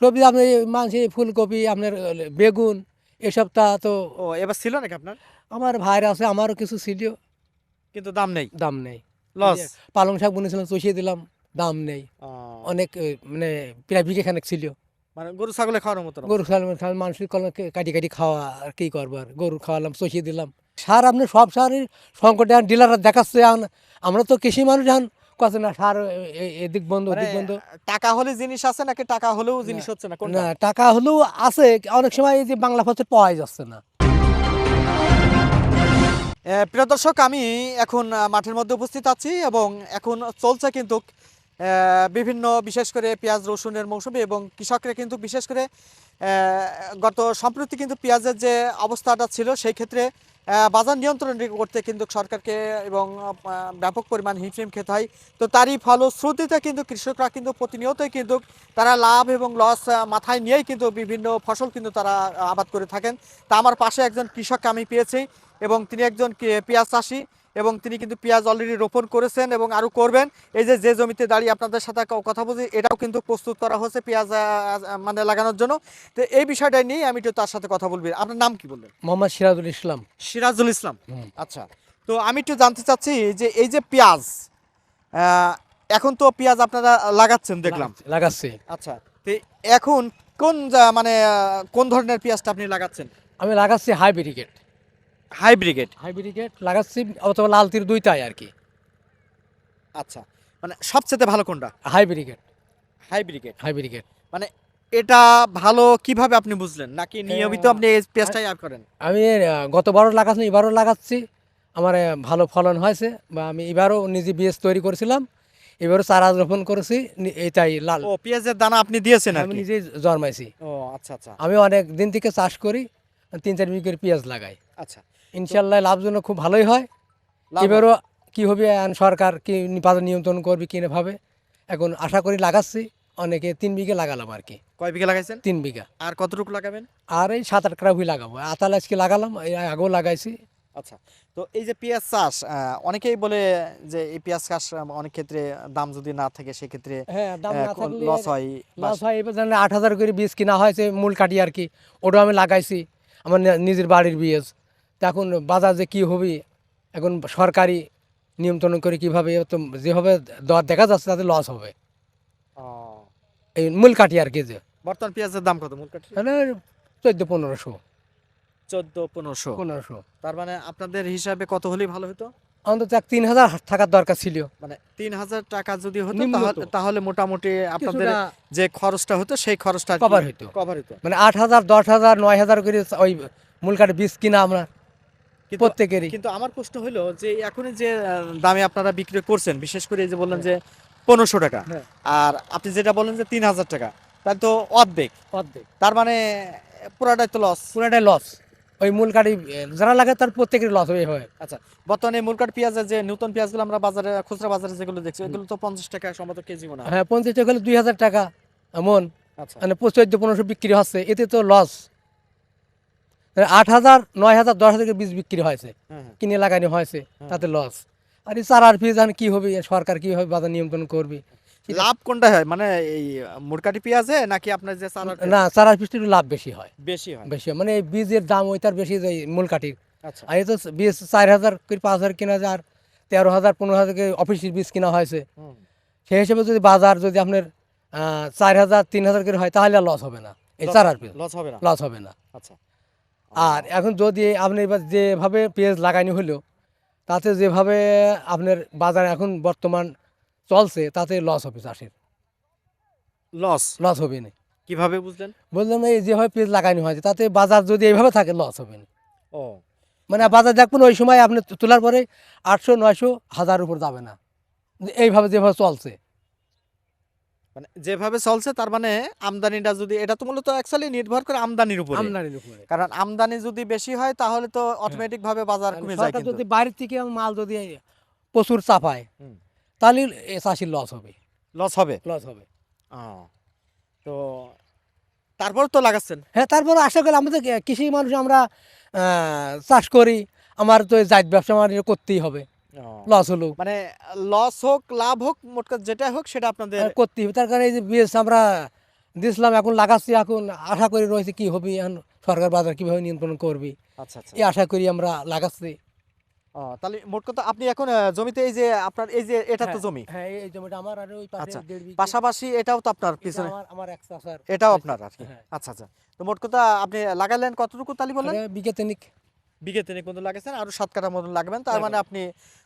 সবজি আপনার মানসি ফুলকপি আপনার বেগুন এসব তা তো ও এবার ছিল নাকি আপনার? আমার ভাইয়ের আছে আমারও কিছু ছিল। কিন্তু দাম নেই? দাম নেই। লস পালং শাক বুনেছিলাম চষিয়ে দিলাম দাম নেই। অনেক মানে প্রায় বিঘে খানেক ছিল। মানে গরু ছাগলে খাওয়ানোর মতো গরু ছাগল মানুষের কলম কাটি কাটি খাওয়া আর কি করব আর? গরু খাওয়ালাম চষিয়ে দিলাম। সার আপনি সব সারের সংকটে এখন ডিলাররা দেখাচ্ছে এখন। আমরা তো কৃষি মানুষ এখন কত না সার এদিক বন্ধ মানে ওদিক বন্ধ। টাকা হলে জিনিস আছে নাকি টাকা হলেও জিনিস হচ্ছে না? না টাকা হলেও আছে অনেক সময় এই যে বাংলা ফসল পাওয়াই যাচ্ছে না। প্রিয় দর্শক আমি এখন মাঠের মধ্যে উপস্থিত আছি এবং এখন চলছে কিন্তু আহ, বিভিন্ন বিশেষ করে পেঁয়াজ রসুনের মৌসুমে এবং কৃষকরা কিন্তু বিশেষ করে আহ, গত সম্প্রতি কিন্তু পেঁয়াজের যে অবস্থাটা ছিল সেই ক্ষেত্রে বাজার নিয়ন্ত্রণ করতে কিন্তু সরকারকে এবং ব্যাপক পরিমাণ হিমশিম খেতে হয়। তো তারই ফলশ্রুতিতে কিন্তু কৃষকরা কিন্তু প্রতিনিয়তই কিন্তু তারা লাভ এবং লস মাথায় নিয়েই কিন্তু বিভিন্ন ফসল কিন্তু তারা আবাদ করে থাকেন। তা আমার পাশে একজন কৃষককে আমি পেয়েছি এবং তিনি একজন পেঁয়াজ চাষি। এবং তিনি কিন্তু পেঁয়াজ অলরেডি রোপণ করেছেন এবং আরও করবেন। এই যে যে জমিতে দাঁড়িয়ে আপনাদের সাথে কথা বলছি এটাও কিন্তু প্রস্তুত করা হয়েছে পেঁয়াজ মানে লাগানোর জন্য। তো এই বিষয়টা নিয়ে আমি একটু তার সাথে কথা বলবি। আপনার নাম কি বললেন? মোহাম্মদ সিরাজুল ইসলাম। সিরাজুল ইসলাম। আচ্ছা তো আমি একটু জানতে চাচ্ছি যে এই যে পেঁয়াজ এখন তো পেঁয়াজ আপনারা লাগাচ্ছেন দেখলাম। লাগাচ্ছি আচ্ছা তো এখন কোন মানে কোন ধরনের পেঁয়াজটা আপনি লাগাচ্ছেন? আমি লাগাচ্ছি হাইব্রিকেট হাইব্রিগেড হাইব্রিকেট লাগাচ্ছি অথবা লাল তীর দুইটাই আর কি। আচ্ছা মানে সবচেয়ে ভালো কোনটা? হাইব্রিকেট হাইব্রিগেড হাইব্রিকেট এটা ভালো কীভাবে আপনি বুঝলেন? নাকি নিয়মিত। আপনি এই পেঁয়াজটাই আপ করেন? আমি গতবারও লাগাচ্ছি এবারও লাগাচ্ছি। আমার ভালো ফলন হয়েছে বা আমি এবারও নিজে বীজ তৈরি করেছিলাম। এবারও চারা রোপণ করেছি এটাই লাল। ও পেঁয়াজের দানা আপনি দিয়েছেন আর আমি কি? নিজেই জন্মাইছি। ও আচ্ছা আচ্ছা। আমি অনেক দিন থেকে চাষ করি তিন চার বিঘের পেঁয়াজ লাগাই। আচ্ছা ইনশাল্লাহ লাভজনক খুব ভালোই হয়। এবারও কি হবে সরকার কি বাজার নিয়ন্ত্রণ করবে কিনে ভাবে এখন আশা করি লাগাচ্ছি অনেকে তিন বিঘে লাগালাম আর কি। কয় বিঘা লাগাইছেন? তিন বিঘা। আর কতটুকু লাগাবেন? আর এই সাত আট কাটা ভুই লাগাবো আতাল আজকে লাগালাম আগেও লাগাইছি। আচ্ছা তো এই যে পেঁয়াজ চাষ অনেকেই বলে যে এই পেঁয়াজ চাষ অনেক ক্ষেত্রে দাম যদি না থাকে সেক্ষেত্রে হ্যাঁ লস হয় লস হয় এবার জানলে আট হাজার করে বীজ কিনা হয়েছে মূল কাটি আর কি ওটাও আমি লাগাইছি আমার নিজের বাড়ির বীজ। এখন বাজার যে কী হবে এখন সরকারি নিয়ন্ত্রণ করে কীভাবে তো যেভাবে দর দেখা যাচ্ছে তাতে লস হবে। এই মূল কাটি আর কি যে। বর্তমান পেঁয়াজের দাম কত মূল কাঠি? মানে চোদ্দ পনেরোশো। চোদ্দ পনেরোশো। পনেরোশো। তার মানে আপনাদের হিসাবে কত হলেই ভালো হতো? অন্তত এক তিন হাজার থাকার দরকার ছিল। মানে তিন হাজার টাকা যদি হতো তাহলে- মোটামুটি আপনাদের যে খরচটা হতো সেই খরচটা Cover হতো। কভার হতো মানে আট হাজার দশ হাজার নয় হাজার করে ওই মূল কাঠি বীজ কিনা আমরা প্রত্যেকেরই। কিন্তু আমার প্রশ্ন হলো যে এখন যে দামে আপনারা বিক্রি করছেন বিশেষ করে যে বললেন যে পনেরোশো টাকা হ্যাঁ। আর আপনি যেটা বললেন যে তিন হাজার টাকা তাহলে তো অর্ধেক। অর্ধেক। তার মানে পুরাটাই তো লস পুরাটাই লস ওই মূল কাঠি যারা লাগে তার প্রত্যেকের লস হয়ে হয়। আচ্ছা বর্তমানে মূলকাট পেঁয়াজের যে নতুন পেঁয়াজগুলো আমরা বাজারে খুচরা বাজারে যেগুলো দেখছি এগুলো তো পঞ্চাশ টাকা সম্ভবত কেজি মনে হয়। হ্যাঁ পঞ্চাশ টাকা হলে দুই হাজার টাকা এমন। আচ্ছা। মানে চোদ্দ পনেরোশো বিক্রি হচ্ছে এতে তো লস আট হাজার নয় হাজার দশ হাজার বীজ বিক্রি হয়েছে। হ্যাঁ হ্যাঁ কিনে লাগানো হয়েছে তাতে লস আর এই চারার ফিজ কি হবে? সরকার কীভাবে বাজার নিয়ন্ত্রণ করবে? লাভ কোনটা হয়? মানে এই মুরকাটি পেঁয়াজে নাকি আপনার যে চালার না চারার ফিজটা একটু লাভ বেশি হয়। বেশি হয়। বেশি মানে এই বীজের দাম ওইটার বেশি যায় মূল কাঠির আচ্ছা। আর এই তো বীজ চার হাজার করে পাঁচ হাজার কিনা যায় আর তেরো হাজার পনেরো হাজার অফিসের বীজ কিনা হয়েছে। সেই হিসেবে যদি বাজার যদি আপনার আহ, চার হাজার তিন হাজার করে হয় তাহলে লস হবে না। এই চারার লস হবে না। লস হবে না। আচ্ছা। আর এখন যদি আপনি এবার যেভাবে পেঁয়াজ লাগানো হলো তাতে যেভাবে আপনার বাজার এখন বর্তমান চলছে তাতে লস হবে চাষের। লস লস হবে না। কীভাবে বুঝলেন? বললাম এই যেভাবে পেঁয়াজ লাগানো হয়েছে তাতে বাজার যদি এইভাবে থাকে লস হবে না। ও। মানে বাজার দেখবেন ওই সময় আপনি তোলার পরে আটশো নয়শো হাজার উপর যাবে না। এইভাবে যেভাবে চলছে। মানে যেভাবে চলছে তার মানে আমদানিটা যদি এটা তো মূলত অ্যাকচুয়ালি নির্ভর করে আমদানির উপরে আমদানির উপরে কারণ আমদানি যদি বেশি হয় তাহলে তো অটোমেটিক ভাবে বাজার কমে যায় কিন্তু। যদি বাইরের থেকে মাল যদি প্রচুর চাপায়। তাহলে এ চাষির লস হবে। লস হবে? লস হবে। তো তারপর তো লাগাচ্ছেন? হ্যাঁ তারপর আশা করি আমাদের কৃষি মানুষ আমরা আহ, চাষ করি আমার তো জাত ব্যবসা আমার করতেই হবে। লস হলো। মানে লস হোক লাভ হোক মোট যেটা হোক সেটা আপনাদের আর করতেই হবে। তার কারণে এই যে বীজ আমরা দিয়েছিলাম এখন লাগাচ্ছি এখন আশা করি রয়েছে কি হবে এখন সরকার বাজার কীভাবে নিয়ন্ত্রণ করবি। আচ্ছা আচ্ছা। এই আশা করি আমরা লাগাচ্ছি। ও, তাহলে মোট কথা আপনি এখন জমিতে এই যে আপনার এই যে এটা তো হ্যাঁ, জমি। হ্যাঁ এই জমিটা আমার আর ওই পাশে আচ্ছা, পাশাপাশি এটাও তো আপনার পিছনে। আমার আমার এক চাচার এটাও আপনার আর কি। হ্যাঁ। আচ্ছা আচ্ছা। তো মোট কথা আপনি লাগালেন কতটুকু তালি বললেন? এটা বিঘে তিনিক। বিঘে তিনেক মতো লাগাইছেন আরও সাত কাঠার মতন লাগবেন। তার মানে আপনি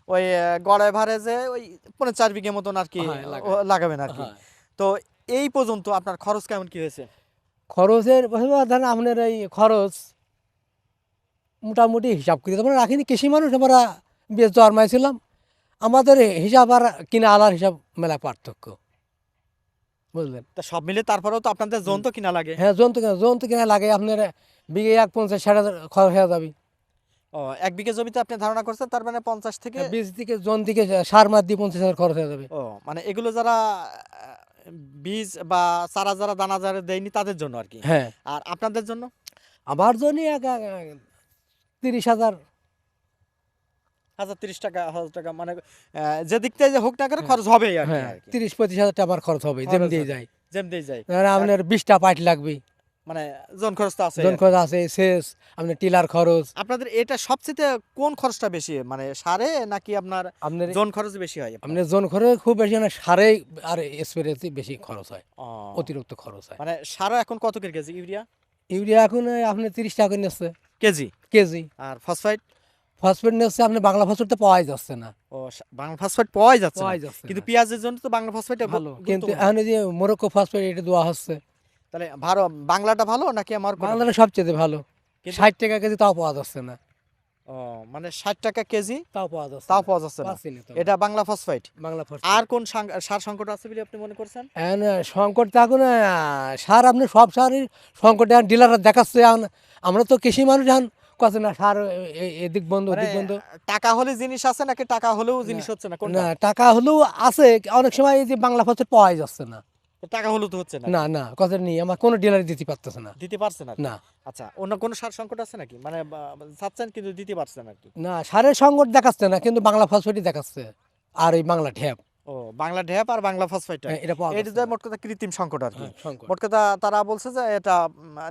ওই গড় এভারেজে ওই পনেরো চার বিঘে মতন আর কি হ্যাঁ, লাগাবেন আর কি। হ্যাঁ। তো এই পর্যন্ত আপনার খরচ কেমন কি হয়েছে? খরচের ধরেন আপনার এই খরচ মোটামুটি হিসাব করি। আমরা রাখিনি কৃষি মানুষ আমরা বেশ জন্মাইছিলাম। আমাদের হিসাব আর কিনা আলার হিসাব মেলা পার্থক্য। বুঝলেন? তা সব মিলে তারপরেও তো আপনাদের জোন তো কিনা লাগে। হ্যাঁ জন্তু কিনা জন্তু কিনা লাগে। আপনার বিঘে এক পঞ্চাশ ষাট হাজার খরচ হয়ে যাবে। ও এক বিঘে জমিতে আপনি ধারণা করছেন তার মানে পঞ্চাশ থেকে বীজ থেকে জন থেকে সার মার দিয়ে পঞ্চাশ হাজার খরচ হয়ে যাবে। ও মানে এগুলো যারা বীজ বা চারা যারা দানা যারা দেয়নি তাদের জন্য আর কি? হ্যাঁ। আর আপনাদের জন্য? আমার জন্য তিরিশ হাজার। হাজার তিরিশ টাকা হাজার টাকা মানে যে দিক থেকে যে হোক না করে খরচ হবে আর হ্যাঁ তিরিশ পঁচিশ হাজার টাকা আমার খরচ হবে যেম খরচ দিয়ে। যায়। যেমনি যায়। আপনার বিশটা পাইট লাগবে। মানে জন খরচ তো আছে। জন খরচ আছে আপনার টিলার খরচ। আপনাদের এটা সবচেয়ে কোন খরচটা বেশি? মানে সারে নাকি আপনার আপনার জন খরচ বেশি হয়? আপনার? জন খরচ খুব বেশি না সারে আর স্প্রেতে বেশি খরচ হয়। অতিরিক্ত খরচ হয়। মানে এখন কত করে কেজি ইউরিয়া? ইউরিয়া এখন এই আপনার তিরিশ টাকা করে নিচ্ছে। কেজি? কেজি। আর ফসফাইড ফসফেট নিচ্ছে আপনি বাংলা ফসফেট তো পাওয়াই যাচ্ছে না। ও বাংলা ফসফাইড পাওয়াই যাচ্ছে কিন্তু। পেঁয়াজের জন্য তো বাংলা ফসফাইড ভালো। কিন্তু এখন যে মোরক্কো ফসফেট এটা দেওয়া হচ্ছে। তাহলে ভালো বাংলাটা ভালো নাকি আমার বাংলাটা সবচেয়ে ভালো। ষাট টাকা কেজি তাও পাওয়া যাচ্ছে না। ও মানে ষাট টাকা কেজি তাও পাওয়া যাচ্ছে তাও পাওয়া যাচ্ছে না। এটা বাংলা ফসফাইড বাংলা ফসফেট আর কোন সার সংকট আছে বলে আপনি মনে করছেন? এখন সংকট তো আহ, সার আপনি সব সারই সংকট এখন ডিলাররা দেখাচ্ছে এখন। আমরা তো কৃষি মানুষ এখন কত না সার এদিক বন্ধ মানে ওদিক বন্ধ। টাকা হলে জিনিস আছে নাকি টাকা হলেও জিনিস হচ্ছে না? না টাকা হলেও আছে অনেক সময় এই যে বাংলা ফসল পাওয়াই যাচ্ছে না। টাকা হলেও তো হচ্ছে না? না না কথা নেই আমার কোনো ডিলার দিতে পারতেছে না। দিতে পারছে না? না। আচ্ছা অন্য কোনো সার সংকট আছে নাকি? মানে চাচ্ছেন কিন্তু দিতে পারছেন আর কি না সারের সংকট দেখাচ্ছে না কিন্তু বাংলা ফসফেটই দেখাচ্ছে আর এই বাংলা ঢ্যাপ ও বাংলা ঢেপ আর বাংলা ফসফাইড হ্যাঁ, এটা এটা মোট কথা কৃত্রিম সংকট আর কি হ্যাঁ, মোট কথা তারা বলছে যে এটা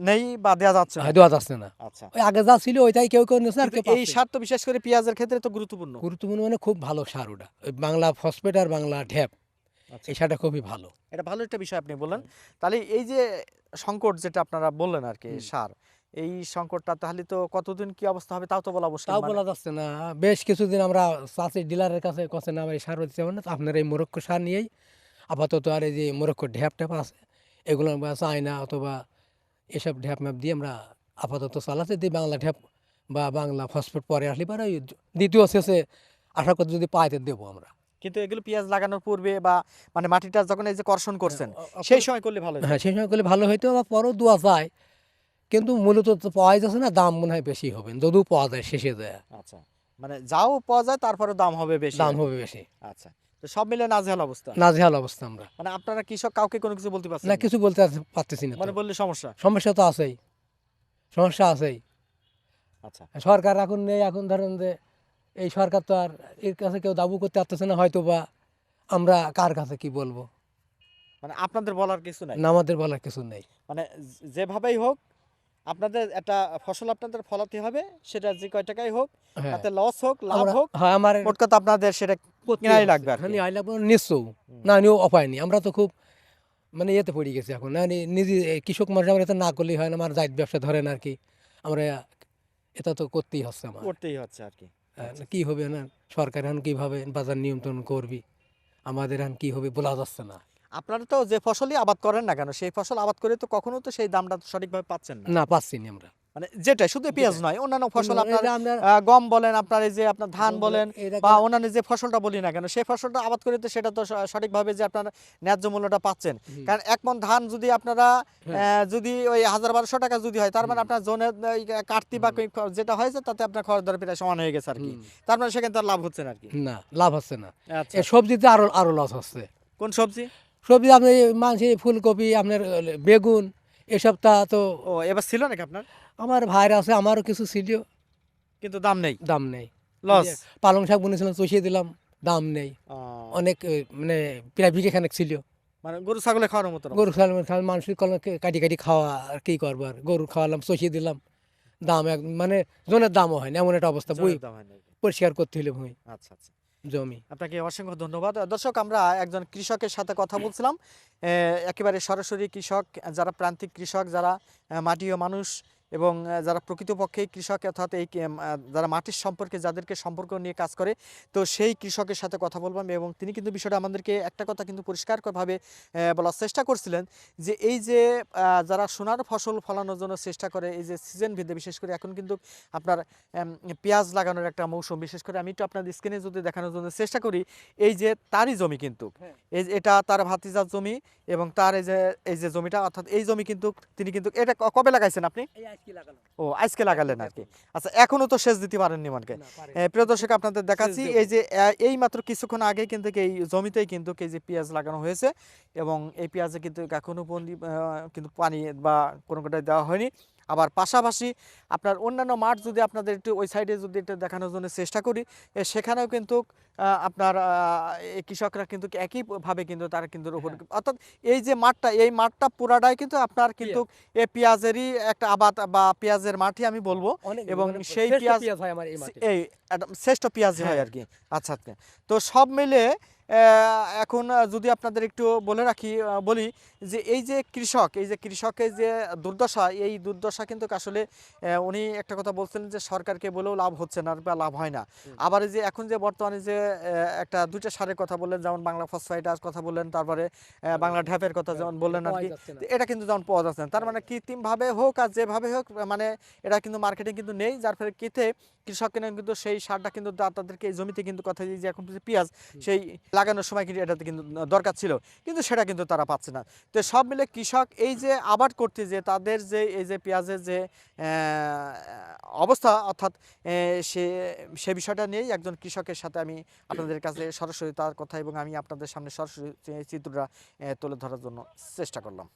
নেই বা দেওয়া যাচ্ছে না। হ্যাঁ, দেওয়া যাচ্ছে না। আচ্ছা। ওই আগে যা ছিল ওইটাই কেউ কেউ নিচ্ছে আর কেউ এই সার তো বিশেষ করে পেঁয়াজের ক্ষেত্রে তো গুরুত্বপূর্ণ। গুরুত্বপূর্ণ মানে খুব ভালো সার ওটা। ওই বাংলা ফসফেট আর বাংলা ঢ্যাপ। এই সারটা খুবই ভালো। এটা ভালো একটা বিষয় আপনি বললেন। তাহলে এই যে সংকট যেটা আপনারা বললেন আর কি সার এই সংকটটা তাহলে তো কতদিন কি অবস্থা হবে তাও তো বলা অবশ্যই তাও মানে- বলা যাচ্ছে না। বেশ কিছুদিন আমরা চাষি ডিলারের কাছে কাছে না এই সার হচ্ছে না আপনার এই মোরক্কো সার নিয়েই আপাতত আর এই যে মোরক্কো ঢ্যাপ ট্যাপ আছে এগুলো চায়না অথবা এসব ঢ্যাপ ম্যাপ দিয়ে আমরা আপাতত চালাচ্ছি দিয়ে বাংলা ঢ্যাপ বা বাংলা ফসফেট পরে আসলে পরে দ্বিতীয় শেষে আশা করি যদি পাইতে দেবো আমরা। কিন্তু এগুলো পেঁয়াজ লাগানোর পূর্বে বা মানে মাটিটা যখন এই যে কর্ষণ করছেন হ্যাঁ, সেই সময় করলে ভালো হ্যাঁ সেই সময় করলে ভালো হইতো বা পরও দেওয়া যায়। কিন্তু মূলত তো পাওয়াই যাচ্ছে না দাম মনে হয় বেশি হবে। যদিও পাওয়া যায় শেষে যায় আচ্ছা মানে যাও পাওয়া যায় তারপরে দাম হবে বেশি। দাম হবে বেশি। আচ্ছা তো সব মিলে নাজেহাল অবস্থা। নাজেহাল অবস্থা আমরা। মানে আপনারা কৃষক কাউকে কোনো কিছু বলতে পারছেন না না? কিছু বলতে পারতেছি না মানে বললে সমস্যা? সমস্যা তো আছেই। সমস্যা আছেই। আচ্ছা। সরকার এখন নেই এখন ধরেন যে এই সরকার তো আর এর কাছে কেউ দাবু করতে পারতেছে না হয়তো বা আমরা কার কাছে কি বলব? মানে আপনাদের বলার কিছু নাই? না আমাদের বলার কিছু নেই। মানে যেভাবেই হোক আপনাদের একটা ফসল আপনাদের ফলাতে হবে সেটা যে কয় টাকাই হোক হ্যাঁ। তাতে লস হোক লাভ হোক হ্যাঁ আমার মোট কথা আপনাদের সেটা কেনাই লাগবে আর। হ্যাঁ লাগবে নিশ্চয় না নিয়েও অপায় নেই। আমরা তো খুব মানে ইয়েতে পড়ে গেছি এখন। না নিজে কৃষক মানুষ আমরা এটা না করলেই হয় না আমার জায়দ ব্যবসা ধরেন আর কি। আমরা এটা তো করতেই হচ্ছে আমার। করতেই হচ্ছে আর কি। কি হবে না? সরকার এখন কীভাবে বাজার নিয়ন্ত্রণ করবি? আমাদের এখন কি হবে বলা যাচ্ছে না। আপনারা তো যে ফসলই আবাদ করেন না কেন সেই ফসল আবাদ করে তো কখনো তো সেই দামটা সঠিকভাবে পাচ্ছেন না। না পাচ্ছি না আমরা। মানে যেটা শুধু পেঁয়াজ নয় অন্যান্য ফসল আপনার গম বলেন আপনার এই যে আপনার ধান বলেন বা অন্যান্য যে ফসলটা বলি না কেন সেই ফসলটা আবাদ করে তো সেটা তো সঠিকভাবে যে আপনার ন্যায্য মূল্যটা পাচ্ছেন। কারণ এক মন ধান যদি আপনারা হ্যাঁ। যদি ওই হাজার বারোশো টাকা যদি হয় তার মানে আপনার ওই কাটতি বা যেটা হয়েছে তাতে আপনার খরচ দর প্রায় সমান হয়ে গেছে আর কি। তার মানে সেখানে তার লাভ হচ্ছে না আর কি। না লাভ হচ্ছে না। আচ্ছা। সবজিতে আরও আরও লস হচ্ছে। কোন সবজি? সবজি আপনি মানছি ফুলকপি আপনার বেগুন এসব তা তো ও এবার ছিল নাকি আপনার? আমার ভাইয়ের আছে আমারও কিছু ছিল। কিন্তু দাম নেই? দাম নেই। লস পালং শাক বুনেছিলাম চষিয়ে দিলাম দাম নেই। অনেক মানে প্রায় বিঘে খানেক ছিল। মানে গরু ছাগলে খাওয়ার মতো গরু ছাগল মানুষের কলম কাটি কাটি খাওয়া আর কি করব আর। গরু খাওয়ালাম চষিয়ে দিলাম। দাম এক মানে জনের দামও হয় না এমন একটা অবস্থা বই। পরিষ্কার করতে হলে ভুঁই। আচ্ছা আচ্ছা। জমি। আপনাকে অসংখ্য ধন্যবাদ। দর্শক, আমরা একজন কৃষকের সাথে কথা বলছিলাম। একেবারে সরাসরি কৃষক, যারা প্রান্তিক কৃষক, যারা মাটি ও মানুষ এবং যারা প্রকৃতপক্ষে কৃষক অর্থাৎ এই যারা মাটির সম্পর্কে যাদেরকে সম্পর্ক নিয়ে কাজ করে তো সেই কৃষকের সাথে কথা বলবাম এবং তিনি কিন্তু বিষয়টা আমাদেরকে একটা কথা কিন্তু পরিষ্কারভাবে বলার চেষ্টা করছিলেন যে এই যে যারা সোনার ফসল ফলানোর জন্য চেষ্টা করে এই যে সিজন ভেদে বিশেষ করে এখন কিন্তু আপনার পেঁয়াজ লাগানোর একটা মৌসুম বিশেষ করে আমি একটু আপনার স্ক্রিনে যদি দেখানোর জন্য চেষ্টা করি এই যে তারই জমি কিন্তু হ্যাঁ। এই এটা তার ভাতিজার জমি এবং তার এই যে এই যে জমিটা অর্থাৎ এই জমি কিন্তু তিনি কিন্তু এটা কবে লাগাইছেন আপনি ও আজকে লাগালেন আর কি। আচ্ছা এখনও তো সেচ দিতে পারেননি মনকে প্রিয় দর্শক আপনাদের দেখাচ্ছি এই যে এই মাত্র কিছুক্ষণ আগে কিন্তু এই জমিতেই কিন্তু এই যে পেঁয়াজ লাগানো হয়েছে এবং এই পেঁয়াজে কিন্তু এখনও কিন্তু পানি বা কোনো কোটায় দেওয়া হয়নি। আবার পাশাপাশি আপনার অন্যান্য মাঠ যদি আপনাদের একটু ওই সাইডে যদি একটু দেখানোর জন্য চেষ্টা করি সেখানেও কিন্তু আপনার কৃষকরা কিন্তু একইভাবে কিন্তু তারা কিন্তু রোপণ অর্থাৎ এই যে মাঠটা এই মাঠটা পুরাটাই কিন্তু আপনার কিন্তু এই পেঁয়াজেরই একটা আবাদ বা পেঁয়াজের মাঠই আমি বলব এবং সেই সেই পেঁয়াজ- হয় এই শ্রেষ্ঠ পেঁয়াজ হয় হ্যাঁ। আর কি। আচ্ছা আচ্ছা। তো সব মিলে এখন যদি আপনাদের একটু বলে রাখি বলি যে এই যে কৃষক এই যে কৃষকের যে দুর্দশা এই দুর্দশা কিন্তু আসলে উনি একটা কথা বলছিলেন যে সরকারকে বলেও লাভ হচ্ছে না বা লাভ হয় না। আবার এই যে এখন যে বর্তমানে যে একটা দুইটা সারের কথা বললেন যেমন বাংলা ফসফাইটার কথা বললেন তারপরে বাংলা ঢ্যাপের কথা যেমন বললেন আর কি এটা কিন্তু যেমন পাওয়া যাচ্ছে না তার মানে কৃত্রিমভাবে হোক আর যেভাবে হোক মানে এটা কিন্তু মার্কেটিং কিন্তু নেই যার ফলে কিতে কৃষক কিন্তু সেই সারটা কিন্তু তাদেরকে এই জমিতে কিন্তু কথা দিয়ে যে এখন পেঁয়াজ সেই লাগানোর সময় কিন্তু এটাতে কিন্তু দরকার ছিল। কিন্তু সেটা কিন্তু তারা পাচ্ছে না। তো সব মিলে কৃষক এই যে আবাদ করতে যে তাদের যে, এই যে পেঁয়াজের যে অবস্থা, অর্থাৎ সে সে বিষয়টা নিয়েই একজন কৃষকের সাথে আমি আপনাদের কাছে সরাসরি তার কথা এবং আমি আপনাদের সামনে সরাসরি চিত্রটা তুলে ধরার জন্য চেষ্টা করলাম।